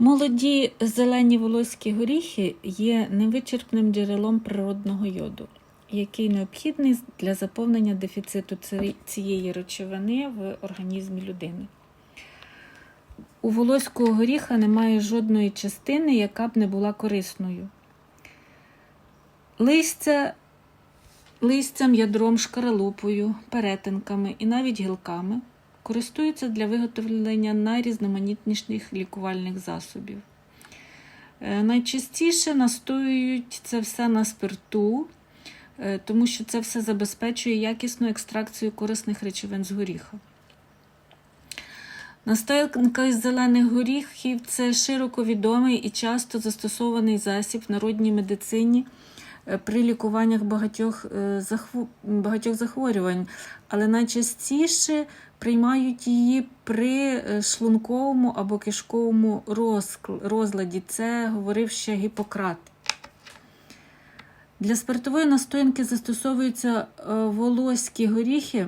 Молоді зелені волоські горіхи є невичерпним джерелом природного йоду, який необхідний для заповнення дефіциту цієї речовини в організмі людини. У волоського горіха немає жодної частини, яка б не була корисною. Листя, листям, ядром, шкаралупою, перетинками і навіть гілками користуються для виготовлення найрізноманітніших лікувальних засобів. Е, Найчастіше настоюють це все на спирту, е, тому що це все забезпечує якісну екстракцію корисних речовин з горіха. Настоянка із зелених горіхів це широко відомий і часто застосований засіб в народній медицині е, при лікуваннях багатьох, захво- багатьох захворювань, але найчастіше приймають її при е, шлунковому або кишковому розладі. Це говорив ще Гіппократ. Для спиртової настоянки застосовуються е, волоські горіхи,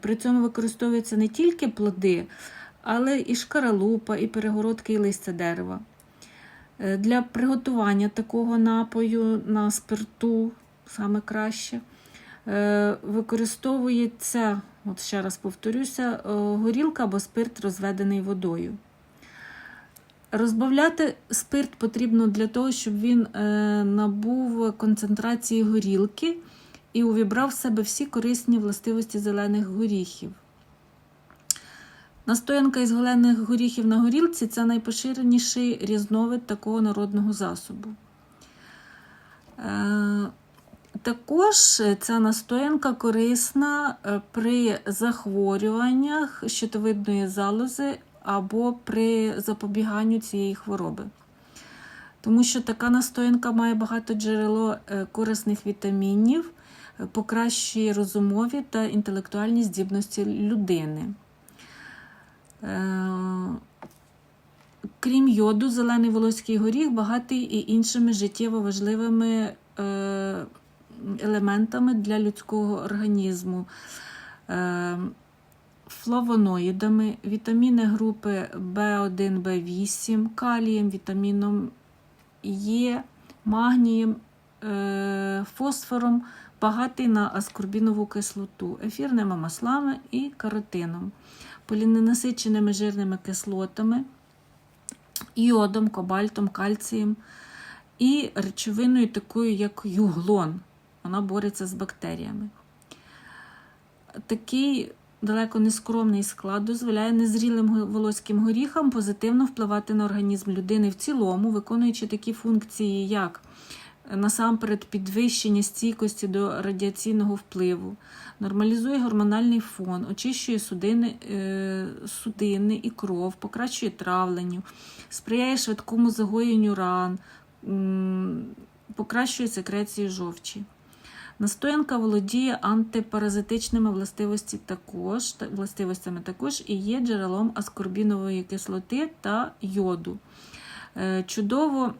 при цьому використовуються не тільки плоди, але і шкаралупа, і перегородки, і листя дерева. Е, Для приготування такого напою на спирту саме краще використовується, от ще раз повторюся, е, горілка або спирт, розведений водою. Розбавляти спирт потрібно для того, щоб він е, набув концентрації горілки і увібрав в себе всі корисні властивості зелених горіхів. Настоянка із голених горіхів на горілці це найпоширеніший різновид такого народного засобу. Е, також ця настоянка корисна е, при захворюваннях щитовидної залози або при запобіганню цієї хвороби. Тому що така настоянка має багато джерело е, корисних вітамінів, е, покращує розумові та інтелектуальні здібності людини. Е, Крім йоду, зелений волоський горіх багатий і іншими життєво важливими е, елементами для людського організму. Е, Флавоноїдами, вітаміни групи В1, В8, калієм, вітаміном Е, магнієм, е, фосфором, багатий на аскорбінову кислоту, ефірними маслами і каротином, поліненасиченими жирними кислотами, іодом, кобальтом, кальцієм і речовиною такою, як юглон. Вона бореться з бактеріями. Такий далеко не скромний склад дозволяє незрілим волоським горіхам позитивно впливати на організм людини в цілому, виконуючи такі функції, як е, насамперед підвищення стійкості до радіаційного впливу, нормалізує гормональний фон, очищує судини, е, судини і кров, покращує травленню, сприяє швидкому загоєнню ран, покращує секрецію жовчі. Настоянка володіє антипаразитичними властивості також, властивостями також і є джерелом аскорбінової кислоти та йоду. Е, Чудово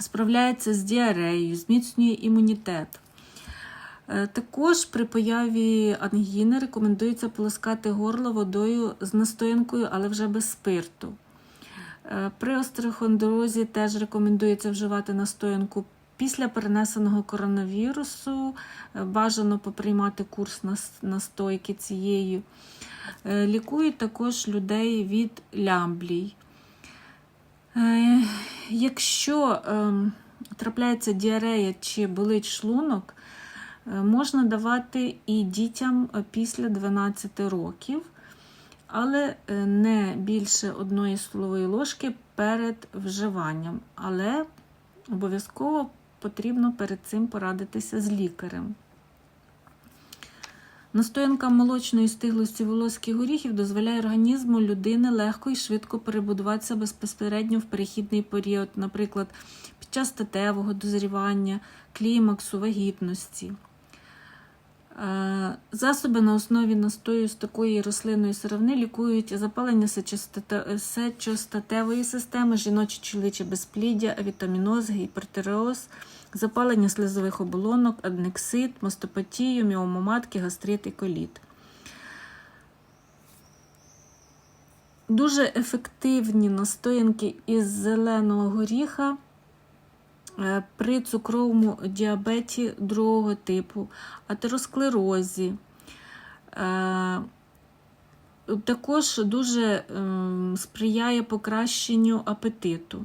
справляється з діареєю, зміцнює імунітет. Е, Також при появі ангіни рекомендується полоскати горло водою з настоянкою, але вже без спирту. Е, При острохондрозі теж рекомендується вживати настоянку після перенесеного коронавірусу. е, Бажано поприймати курс настойки цієї. Е, Лікують також людей від лямблій. Е, Якщо ем, трапляється діарея чи болить шлунок, можна давати і дітям після 12 років, але не більше одної столової ложки перед вживанням. Але обов'язково потрібно перед цим порадитися з лікарем. Настоянка молочної стиглості волоських горіхів дозволяє організму людини легко і швидко перебудуватися безпосередньо в перехідний період, наприклад, під час статевого дозрівання, клімаксу, вагітності. Засоби на основі настою з такої рослинної сировини лікують запалення сечостате- сечостатевої системи, жіноче чоловіче безпліддя, авітаміноз, гіпертиреоз, запалення слизових оболонок, аднексит, мастопатію, міомоматки, гастрит і коліт. Дуже ефективні настоянки із зеленого горіха при цукровому діабеті другого типу, атеросклерозі. Е, Також дуже ем, сприяє покращенню апетиту.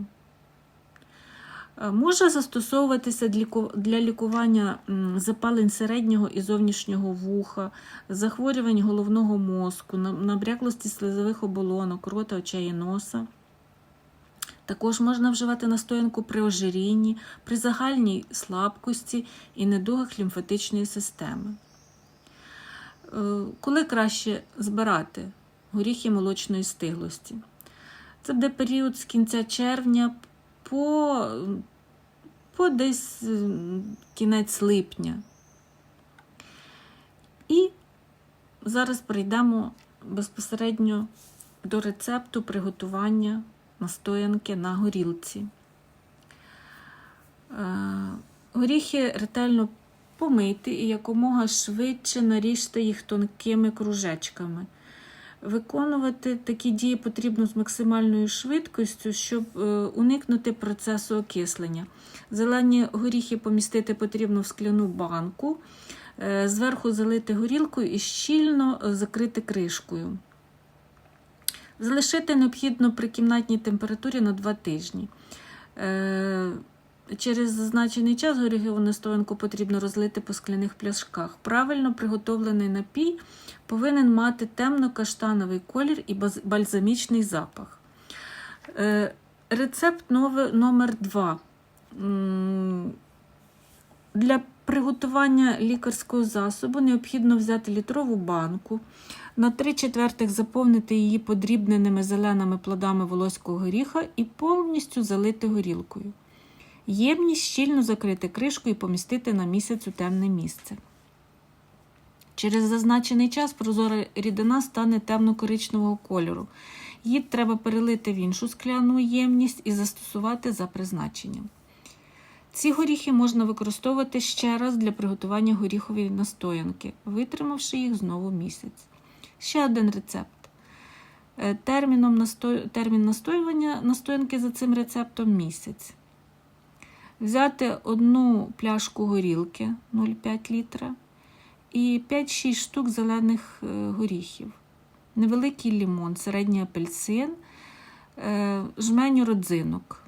Е, Може застосовуватися для лікування запалень середнього і зовнішнього вуха, захворювань головного мозку, набряклості слизових оболонок, рота, очей і носа. Також можна вживати настоянку при ожирінні, при загальній слабкості і недугах лімфатичної системи. Е, Коли краще збирати горіхи молочної стиглості? Це буде період з кінця червня по, по десь кінець липня. І зараз перейдемо безпосередньо до рецепту приготування настоянки на горілці. Е, Горіхи ретельно помийте і якомога швидше наріжте їх тонкими кружечками. Виконувати такі дії потрібно з максимальною швидкістю, щоб е, уникнути процесу окислення. Зелені горіхи помістити потрібно в скляну банку, е, зверху залити горілкою і щільно закрити кришкою. Залишити необхідно при кімнатній температурі на 2 тижні. Е, Через зазначений час горіхову настоянку потрібно розлити по скляних пляшках. Правильно приготовлений напій повинен мати темно-каштановий колір і бальзамічний запах. Е, Рецепт номер 2. Для приготування лікарського засобу необхідно взяти літрову банку, на 3 четвертих заповнити її подрібненими зеленими плодами волоського горіха і повністю залити горілкою. Ємність щільно закрити кришкою і помістити на місяць у темне місце. Через зазначений час прозора рідина стане темно-коричневого кольору. Її треба перелити в іншу скляну ємність і застосувати за призначенням. Ці горіхи можна використовувати ще раз для приготування горіхової настоянки, витримавши їх знову місяць. Ще один рецепт. Е, Терміном насто... Термін настоювання настоянки за цим рецептом місяць. Взяти одну пляшку горілки 0,5 літра і 5-6 штук зелених е, горіхів, невеликий лімон, середній апельсин, е, жменю родзинок.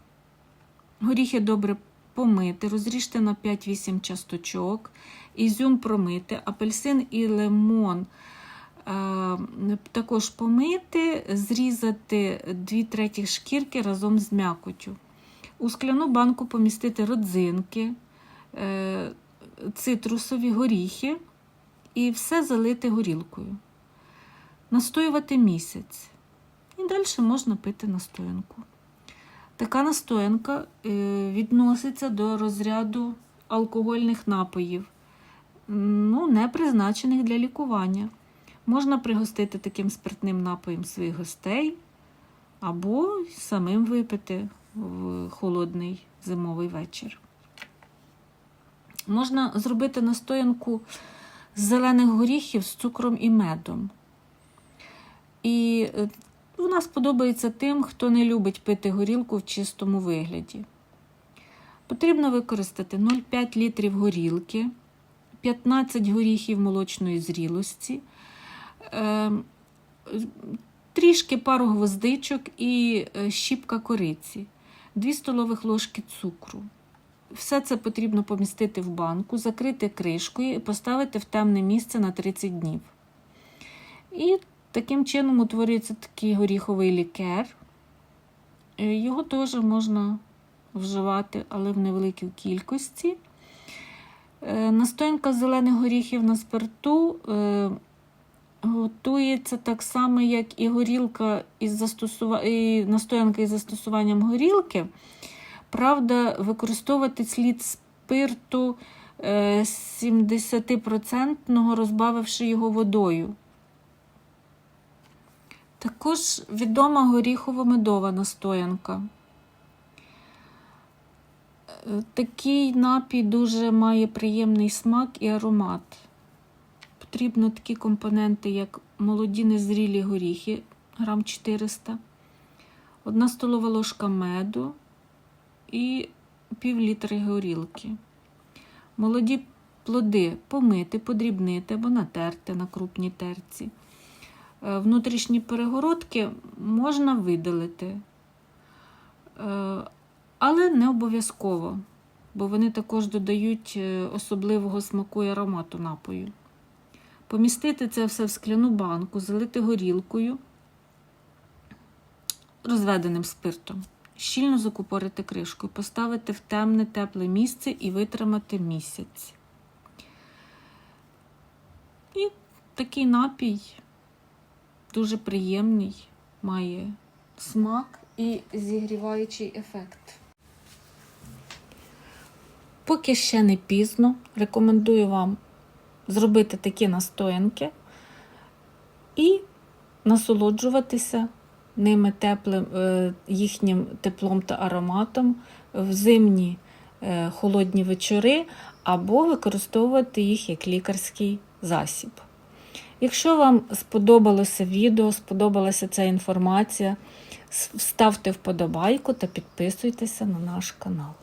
Горіхи добре помити, розріжте на 5-8 часточок, ізюм промити, апельсин і лимон е, також помити, зрізати 2 третіх шкірки разом з м'якотю. У скляну банку помістити родзинки, е, цитрусові горіхи і все залити горілкою. Настоювати місяць. І далі можна пити настоянку. Така настоянка е, відноситься до розряду алкогольних напоїв, ну, не призначених для лікування. Можна пригостити таким спиртним напоєм своїх гостей або самим випити в холодний зимовий вечір. Можна зробити настоянку з зелених горіхів з цукром і медом. І е, вона сподобається тим, хто не любить пити горілку в чистому вигляді. Потрібно використати 0,5 літрів горілки, 15 горіхів молочної зрілості, е, трішки пару гвоздичок і е, щіпка кориці, 2 столових ложки цукру. Все це потрібно помістити в банку, закрити кришкою і поставити в темне місце на 30 днів. І таким чином утворюється такий горіховий лікер. Е, Його теж можна вживати, але в невеликій кількості. Е, Настоянка зелених горіхів на спирту е, готується так само, як і горілка із застосува... і настоянка із застосуванням горілки. Правда, використовувати слід спирту е, 70%, розбавивши його водою. Також відома горіхово-медова настоянка. Е, Такий напій дуже має приємний смак і аромат. Потрібно такі компоненти, як молоді незрілі горіхи грам 400, 1 столова ложка меду і пів літри горілки. Молоді плоди помити, подрібнити або натерти на крупній терці. Е, Внутрішні перегородки можна видалити, Е, але не обов'язково, бо вони також додають е, особливого смаку і аромату напою. Помістити це все в скляну банку, залити горілкою, розведеним спиртом, щільно закупорити кришкою, поставити в темне тепле місце і витримати місяць. І такий напій дуже приємний, має смак і зігріваючий ефект. Поки ще не пізно, рекомендую вам зробити такі настоянки і насолоджуватися ними теплим, е, їхнім теплом та ароматом в зимні е, холодні вечори, або використовувати їх як лікарський засіб. Якщо вам сподобалося відео, сподобалася ця інформація, ставте вподобайку та підписуйтеся на наш канал.